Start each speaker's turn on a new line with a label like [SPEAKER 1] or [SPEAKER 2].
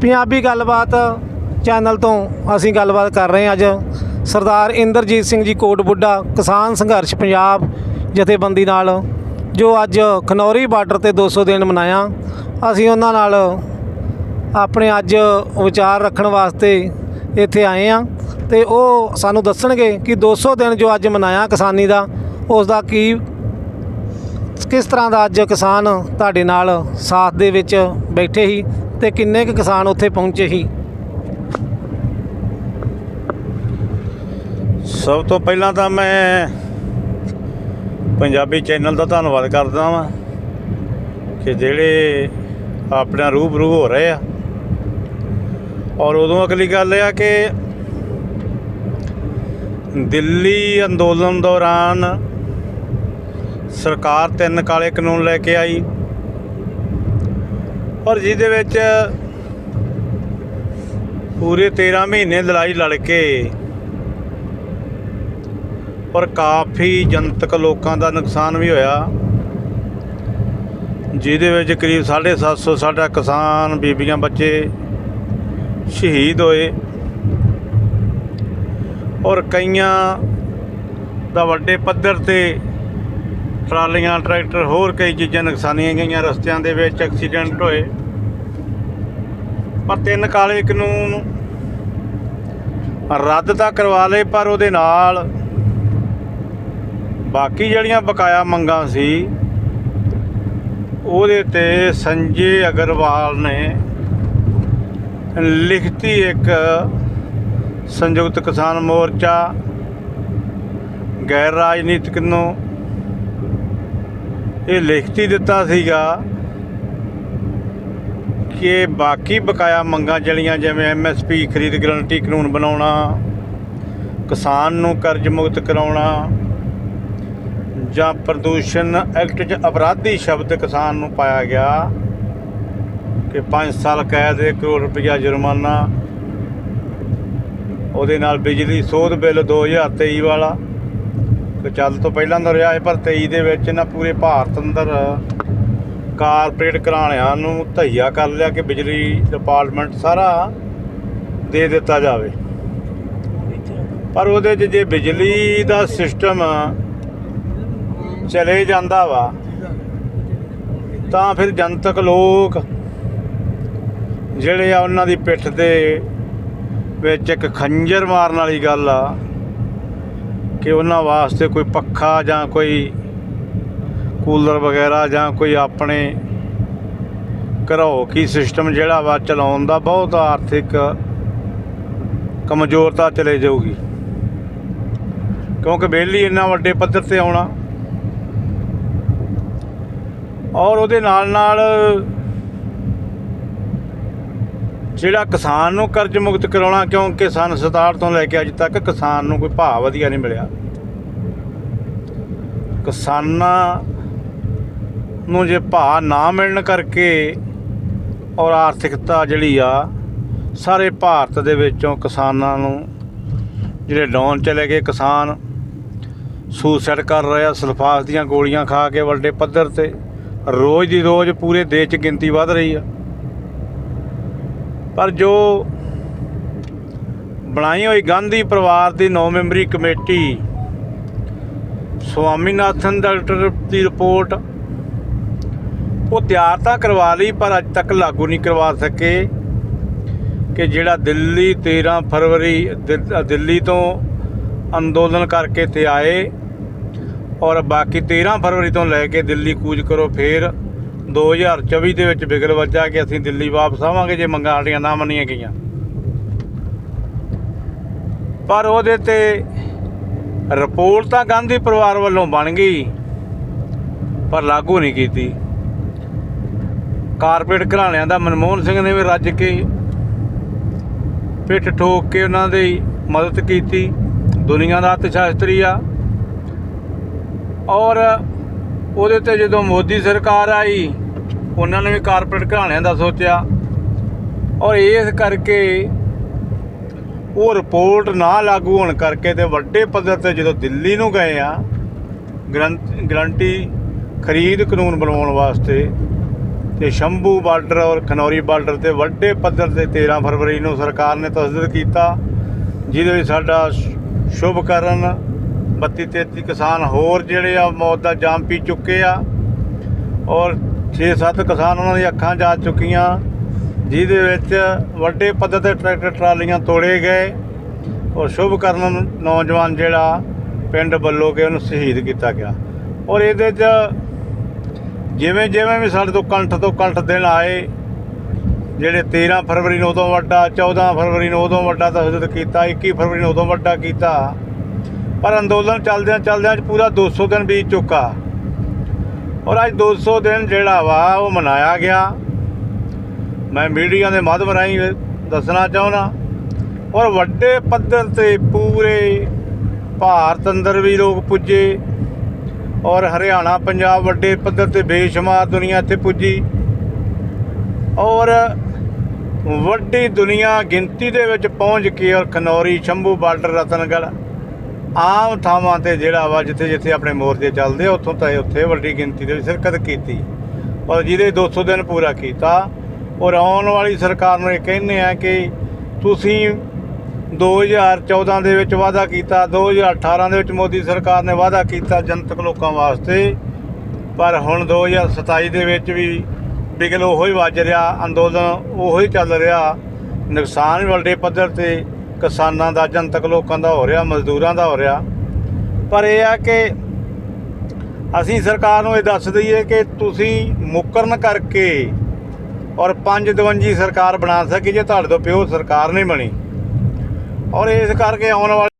[SPEAKER 1] ਪੰਜਾਬੀ ਗੱਲਬਾਤ ਚੈਨਲ ਤੋਂ ਅਸੀਂ ਗੱਲਬਾਤ ਕਰ ਰਹੇ ਹਾਂ ਅੱਜ। ਸਰਦਾਰ ਇੰਦਰਜੀਤ ਸਿੰਘ ਜੀ ਕੋਟ ਬੁੱਢਾ ਕਿਸਾਨ ਸੰਘਰਸ਼ ਪੰਜਾਬ ਜਥੇਬੰਦੀ ਨਾਲ, ਜੋ ਅੱਜ ਖਨੌਰੀ ਬਾਰਡਰ ਤੇ 200 ਦਿਨ ਮਨਾਇਆ। ਅਸੀਂ ਉਹਨਾਂ ਨਾਲ ਆਪਣੇ ਅੱਜ ਵਿਚਾਰ ਰੱਖਣ ਵਾਸਤੇ ਇੱਥੇ ਆਏ ਆ ਤੇ ਉਹ ਸਾਨੂੰ ਦੱਸਣਗੇ ਕਿ 200 ਦਿਨ ਜੋ ਅੱਜ ਮਨਾਇਆ ਕਿਸਾਨੀ ਦਾ ਉਸ ਦਾ ਕੀ, ਕਿਸ ਤਰ੍ਹਾਂ ਦਾ ਅੱਜ ਕਿਸਾਨ ਤੁਹਾਡੇ ਨਾਲ ਸਾਥ ਦੇ ਵਿੱਚ ਬੈਠੇ ਸੀ ਤੇ ਕਿੰਨੇ ਕੁ ਕਿਸਾਨ ਉੱਥੇ ਪਹੁੰਚੇ ਸੀ?
[SPEAKER 2] ਸਭ ਤੋਂ ਪਹਿਲਾਂ ਤਾਂ ਮੈਂ ਪੰਜਾਬੀ ਚੈਨਲ ਦਾ ਧੰਨਵਾਦ ਕਰਦਾ ਵਾਂ ਕਿ ਜਿਹੜੇ ਆਪਣਾ ਰੂਬਰੂ ਹੋ ਰਹੇ ਆ। ਔਰ ਉਦੋਂ ਅਗਲੀ ਗੱਲ ਇਹ ਆ ਕਿ ਦਿੱਲੀ ਅੰਦੋਲਨ ਦੌਰਾਨ ਸਰਕਾਰ ਤਿੰਨ ਕਾਲੇ ਕਾਨੂੰਨ ਲੈ ਕੇ ਆਈ। ਔਰ ਜਿਹਦੇ ਵਿੱਚ ਪੂਰੇ 13 ਮਹੀਨੇ ਲੜਾਈ ਲੜ ਕੇ ਔਰ ਕਾਫੀ ਜਨਤਕ ਲੋਕਾਂ ਦਾ ਨੁਕਸਾਨ ਵੀ ਹੋਇਆ, ਜਿਹਦੇ ਵਿੱਚ ਕਰੀਬ 750 ਸਾਡਾ ਕਿਸਾਨ, ਬੀਬੀਆਂ, ਬੱਚੇ ਸ਼ਹੀਦ ਹੋਏ ਔਰ ਕਈਆਂ ਦਾ ਵੱਡੇ ਪੱਧਰ ਤੇ ਟਰਾਲੀਆਂ, ਟਰੈਕਟਰ, ਹੋਰ ਕਈ ਚੀਜ਼ਾਂ ਨੁਕਸਾਨੀਆਂ ਗਈਆਂ ਰਸਤਿਆਂ ਦੇ ਵਿੱਚ ਐਕਸੀਡੈਂਟ ਹੋਏ। ਪਰ ਤਿੰਨ ਕਾਲੇ ਕਾਨੂੰਨ ਰੱਦ ਤਾਂ ਕਰਵਾ ਲਏ, ਪਰ ਉਹਦੇ ਨਾਲ ਬਾਕੀ ਜਿਹੜੀਆਂ ਬਕਾਇਆ ਮੰਗਾਂ ਸੀ, ਉਹਦੇ ਤੇ ਸੰਜੇ ਅਗਰਵਾਲ ਨੇ ਲਿਖਤੀ ਇੱਕ ਸੰਯੁਕਤ ਕਿਸਾਨ ਮੋਰਚਾ, ਗੈਰ ਰਾਜਨੀਤਿਕ ਨੂੰ ਇਹ ਲਿਖਤੀ ਦਿੱਤਾ ਸੀਗਾ ਕਿ ਬਾਕੀ ਬਕਾਇਆ ਮੰਗਾਂ ਜਿਹੜੀਆਂ ਜਿਵੇਂ ਐਮਐਸਪੀ ਖਰੀਦ ਗਰੰਟੀ ਕਾਨੂੰਨ ਬਣਾਉਣਾ, ਕਿਸਾਨ ਨੂੰ ਕਰਜ਼ ਮੁਕਤ ਕਰਾਉਣਾ, ਜਾਂ ਪ੍ਰਦੂਸ਼ਣ ਐਕਟ 'ਚ ਅਪਰਾਧੀ ਸ਼ਬਦ ਕਿਸਾਨ ਨੂੰ ਪਾਇਆ ਗਿਆ ਕਿ 5 ਸਾਲ ਕੈਦ 1 ਕਰੋੜ ਰੁਪਇਆ ਜੁਰਮਾਨਾ, ਉਹਦੇ ਨਾਲ ਬਿਜਲੀ ਸੋਧ ਬਿੱਲ 2023 ਵਾਲਾ ਚੱਲ ਤੋਂ ਪਹਿਲਾਂ ਦਾ ਰਿਹਾ ਹੈ ਪਰ 23 ਦੇ ਵਿੱਚ ਇਹਨਾਂ ਪੂਰੇ ਭਾਰਤ ਅੰਦਰ ਕਾਰਪੋਰੇਟ ਘਰਾਣਿਆਂ ਨੂੰ ਧਈਆ ਕਰ ਲਿਆ ਕਿ ਬਿਜਲੀ ਡਿਪਾਰਟਮੈਂਟ ਸਾਰਾ ਦੇ ਦਿੱਤਾ ਜਾਵੇ। ਪਰ ਉਹਦੇ 'ਚ ਜੇ ਬਿਜਲੀ ਦਾ ਸਿਸਟਮ ਚਲੇ ਜਾਂਦਾ ਵਾ, ਤਾਂ ਫਿਰ ਜਨਤਕ ਲੋਕ ਜਿਹੜੇ ਆ ਉਹਨਾਂ ਦੀ ਪਿੱਠ ਦੇ ਵਿੱਚ ਇੱਕ ਖੰਜਰ ਮਾਰਨ ਵਾਲੀ ਗੱਲ ਆ। ਕਿ ਉਹਨਾਂ ਵਾਸਤੇ ਕੋਈ ਪੱਖਾ ਜਾਂ ਕੋਈ ਕੂਲਰ ਵਗੈਰਾ ਜਾਂ ਕੋਈ ਆਪਣੇ ਘਰੋ ਕੀ ਸਿਸਟਮ ਜਿਹੜਾ ਵਾ ਚਲਾਉਣ ਦਾ ਬਹੁਤ ਆਰਥਿਕ ਕਮਜ਼ੋਰਤਾ ਚਲੇ ਜਾਊਗੀ। ਕਿਉਂਕਿ ਬਿੱਲ ਇੰਨਾ ਵੱਡੇ ਪੱਧਰ ਤੇ ਆਉਣਾ ਔਰ ਉਹਦੇ ਨਾਲ ਨਾਲ ਜਿਹੜਾ ਕਿਸਾਨ ਨੂੰ ਕਰਜ਼ ਮੁਕਤ ਕਰਾਉਣਾ, ਕਿਉਂਕਿ ਸਨ 67 ਤੋਂ ਲੈ ਕੇ ਅੱਜ ਤੱਕ ਕਿਸਾਨ ਨੂੰ ਕੋਈ ਭਾਅ ਵਧੀਆ ਨਹੀਂ ਮਿਲਿਆ। ਕਿਸਾਨਾਂ ਨੂੰ ਜੇ ਭਾਅ ਨਾ ਮਿਲਣ ਕਰਕੇ ਔਰ ਆਰਥਿਕਤਾ ਜਿਹੜੀ ਆ, ਸਾਰੇ ਭਾਰਤ ਦੇ ਵਿੱਚੋਂ ਕਿਸਾਨਾਂ ਨੂੰ ਜਿਹੜੇ ਡਾਊਨ ਚਲੇ ਗਏ ਕਿਸਾਨ ਸੂਸਾਈਡ ਕਰ ਰਹੇ ਆ, ਸਲਫਾਸ ਦੀਆਂ ਗੋਲੀਆਂ ਖਾ ਕੇ ਵੱਡੇ ਪੱਧਰ ਤੇ, ਰੋਜ਼ ਦੀ ਰੋਜ਼ ਪੂਰੇ ਦੇਸ਼ 'ਚ ਗਿਣਤੀ ਵੱਧ ਰਹੀ ਆ। ਪਰ ਜੋ ਬਣਾਈ ਹੋਈ ਗਾਂਧੀ ਪਰਿਵਾਰ ਦੀ 9 ਮੈਂਬਰੀ ਕਮੇਟੀ, ਸਵਾਮੀਨਾਥਨ ਡਾਕਟਰ ਦੀ ਰਿਪੋਰਟ, ਉਹ ਤਿਆਰ ਤਾਂ ਕਰਵਾ ਲਈ, ਪਰ ਅੱਜ ਤੱਕ ਲਾਗੂ ਨਹੀਂ ਕਰਵਾ ਸਕੇ ਕਿ ਜਿਹੜਾ ਦਿੱਲੀ 13 ਫਰਵਰੀ ਦਿੱਲੀ ਤੋਂ ਅੰਦੋਲਨ ਕਰਕੇ ਤੇ ਆਏ ਔਰ ਬਾਕੀ 13 ਫਰਵਰੀ ਤੋਂ ਲੈ ਕੇ ਦਿੱਲੀ ਕੂਚ ਕਰੋ, ਫੇਰ 2024 ਦੇ ਵਿੱਚ ਬਿਗਲ ਵੱਜਾ ਕਿ ਅਸੀਂ ਦਿੱਲੀ ਵਾਪਸ ਆਵਾਂਗੇ ਜੇ ਮੰਗਾਂ ਸਾਡੀਆਂ ਨਾ ਮੰਨੀਆਂ ਗਈਆਂ। ਪਰ ਉਹਦੇ ਤੇ ਰਿਪੋਰਟ ਤਾਂ ਗਾਂਧੀ ਪਰਿਵਾਰ ਵੱਲੋਂ ਬਣ ਗਈ, ਪਰ ਲਾਗੂ ਨਹੀਂ ਕੀਤੀ। ਕਾਰਪੋਰੇਟ ਘਰਾਣਿਆਂ ਦਾ ਮਨਮੋਹਨ ਸਿੰਘ ਨੇ ਵੀ ਰੱਜ ਕੇ ਪਿੱਠ ਠੋਕ ਕੇ ਉਹਨਾਂ ਦੀ ਮਦਦ ਕੀਤੀ। ਦੁਨੀਆ ਦਾ ਅਰਥਸ਼ਾਸਤਰੀ ਆ। ਔਰ ਉਹਦੇ ਤੇ ਜਦੋਂ ਮੋਦੀ ਸਰਕਾਰ ਆਈ ਉਹਨਾਂ ਨੇ ਵੀ ਕਾਰਪੋਰੇਟ ਘਰਾਣਿਆਂ ਦਾ ਸੋਚਿਆ। ਔਰ ਇਸ ਕਰਕੇ ਉਹ ਰਿਪੋਰਟ ਨਾ ਲਾਗੂ ਹੋਣ ਕਰਕੇ ਤੇ ਵੱਡੇ ਪੱਧਰ ਤੇ ਜਦੋਂ ਦਿੱਲੀ ਨੂੰ ਗਏ ਆ ਗਰੰਟ- ਗਰੰਟੀ ਖਰੀਦ ਕਾਨੂੰਨ ਬਣਾਉਣ ਵਾਸਤੇ ਤੇ ਸ਼ੰਭੂ ਬਾਰਡਰ ਔਰ ਖਨੌਰੀ ਬਾਰਡਰ ਤੇ ਵੱਡੇ ਪੱਧਰ ਤੇ 13 ਫਰਵਰੀ ਨੂੰ ਸਰਕਾਰ ਨੇ ਤਸਦੀਕ ਕੀਤਾ, ਜਿਹਦੇ ਵਿੱਚ ਸਾਡਾ ਸ਼- ਸ਼ੁਭ ਕਰਨ 32 33 ਕਿਸਾਨ ਹੋਰ ਜਿਹੜੇ ਆ ਮੌਤ ਦਾ ਜਾਮ ਪੀ ਚੁੱਕੇ ਆ। ਔਰ 6-7 ਕਿਸਾਨ ਉਹਨਾਂ ਦੀਆਂ ਅੱਖਾਂ ਜਾ ਚੁੱਕੀਆਂ, ਜਿਹਦੇ ਵਿੱਚ ਵੱਡੇ ਪੱਧਰ ਤੇ ਟਰੈਕਟਰ ਟਰਾਲੀਆਂ ਤੋੜੇ ਗਏ ਔਰ ਸ਼ੁਭ ਕਰਨ ਨੌਜਵਾਨ ਜਿਹੜਾ ਪਿੰਡ ਵੱਲੋਂ ਕੇ ਉਹਨੂੰ ਸ਼ਹੀਦ ਕੀਤਾ ਗਿਆ। ਔਰ ਇਹਦੇ 'ਚ ਜਿਵੇਂ ਜਿਵੇਂ ਵੀ ਸਾਡੇ ਤੋਂ ਕੰਠ ਤੋਂ ਕੰਠ ਦਿਨ ਆਏ, ਜਿਹੜੇ 13 ਫਰਵਰੀ ਨੂੰ ਉਦੋਂ ਵੱਡਾ 14 ਫਰਵਰੀ ਨੂੰ ਉਦੋਂ ਵੱਡਾ ਤਸਦੀਕ ਕੀਤਾ 21 ਫਰਵਰੀ ਨੂੰ ਉਦੋਂ ਵੱਡਾ ਕੀਤਾ, ਪਰ ਅੰਦੋਲਨ ਚੱਲਦਿਆਂ ਚੱਲਦਿਆਂ ਅੱਜ ਪੂਰਾ 200 ਦਿਨ ਬੀਤ ਚੁੱਕਾ। ਔਰ ਅੱਜ 200 ਦਿਨ ਜਿਹੜਾ ਵਾ, ਉਹ ਮਨਾਇਆ ਗਿਆ। ਮੈਂ ਮੀਡੀਆ ਦੇ ਮਾਧਿਅਮ ਰਾਹੀਂ ਦੱਸਣਾ ਚਾਹੁੰਦਾ। ਔਰ ਵੱਡੇ ਪੱਧਰ ਤੇ ਪੂਰੇ ਭਾਰਤ ਅੰਦਰ ਵੀ ਲੋਕ ਪੁੱਜੇ। ਔਰ ਹਰਿਆਣਾ, ਪੰਜਾਬ ਵੱਡੇ ਪੱਧਰ ਤੇ ਬੇਸ਼ੁਮਾਰ ਦੁਨੀਆ ਇੱਥੇ ਪੁੱਜੀ। ਔਰ ਵੱਡੀ ਦੁਨੀਆ ਗਿਣਤੀ ਦੇ ਵਿੱਚ ਪਹੁੰਚ ਕੇ ਔਰ ਖਨੌਰੀ, ਸ਼ੰਭੂ ਬਾਰਡਰ, ਰਤਨਗੜ੍ਹ। ਆਮ ਥਾਵਾਂ ਤੇ ਜਿਹੜਾ ਵਾ ਜਿੱਥੇ ਜਿੱਥੇ ਆਪਣੇ ਮੋਰਚੇ ਚੱਲਦੇ ਆ, ਉੱਥੋਂ ਤਾਂ ਉੱਥੇ ਵੱਡੀ ਗਿਣਤੀ ਦੇ ਵਿੱਚ ਸ਼ਿਰਕਤ ਕੀਤੀ। ਔਰ ਜਿਹਦੇ 200 ਦਿਨ ਪੂਰਾ ਕੀਤਾ ਔਰ ਆਉਣ ਵਾਲੀ ਸਰਕਾਰ ਨੂੰ ਇਹ ਕਹਿੰਦੇ ਆ ਕਿ ਤੁਸੀਂ 2014 ਦੇ ਵਿੱਚ ਵਾਅਦਾ ਕੀਤਾ 2018 ਦੇ ਵਿੱਚ ਮੋਦੀ ਸਰਕਾਰ ਨੇ ਵਾਅਦਾ ਕੀਤਾ ਜਨਤਕ ਲੋਕਾਂ ਵਾਸਤੇ। ਪਰ ਹੁਣ 2027 ਦੇ ਵਿੱਚ ਵੀ ਬਿਗਲ ਉਹੋ ਹੀ ਵੱਜ ਰਿਹਾ ਅੰਦੋਲਨ ਉਹੋ ਹੀ ਚੱਲ ਰਿਹਾ। ਨੁਕਸਾਨ ਵੱਡੇ ਪੱਧਰ ਤੇ ਕਿਸਾਨਾਂ ਦਾ, ਜਨਤਕ ਲੋਕਾਂ ਦਾ ਹੋ ਰਿਹਾ, ਮਜ਼ਦੂਰਾਂ ਦਾ ਹੋ ਰਿਹਾ। ਪਰ ਇਹ ਆ ਕਿ ਅਸੀਂ ਸਰਕਾਰ ਨੂੰ ਇਹ ਦੱਸ ਦਈਏ ਕਿ ਤੁਸੀਂ ਮੁਕਰਨ ਕਰਕੇ ਔਰ 552 ਸਰਕਾਰ ਬਣਾ ਸਕੀ ਜੇ ਤੁਹਾਡੇ ਤੋਂ ਪਿਓ ਸਰਕਾਰ ਨਹੀਂ ਬਣੀ। ਔਰ ਇਸ ਕਰਕੇ ਆਉਣ ਵਾਲੇ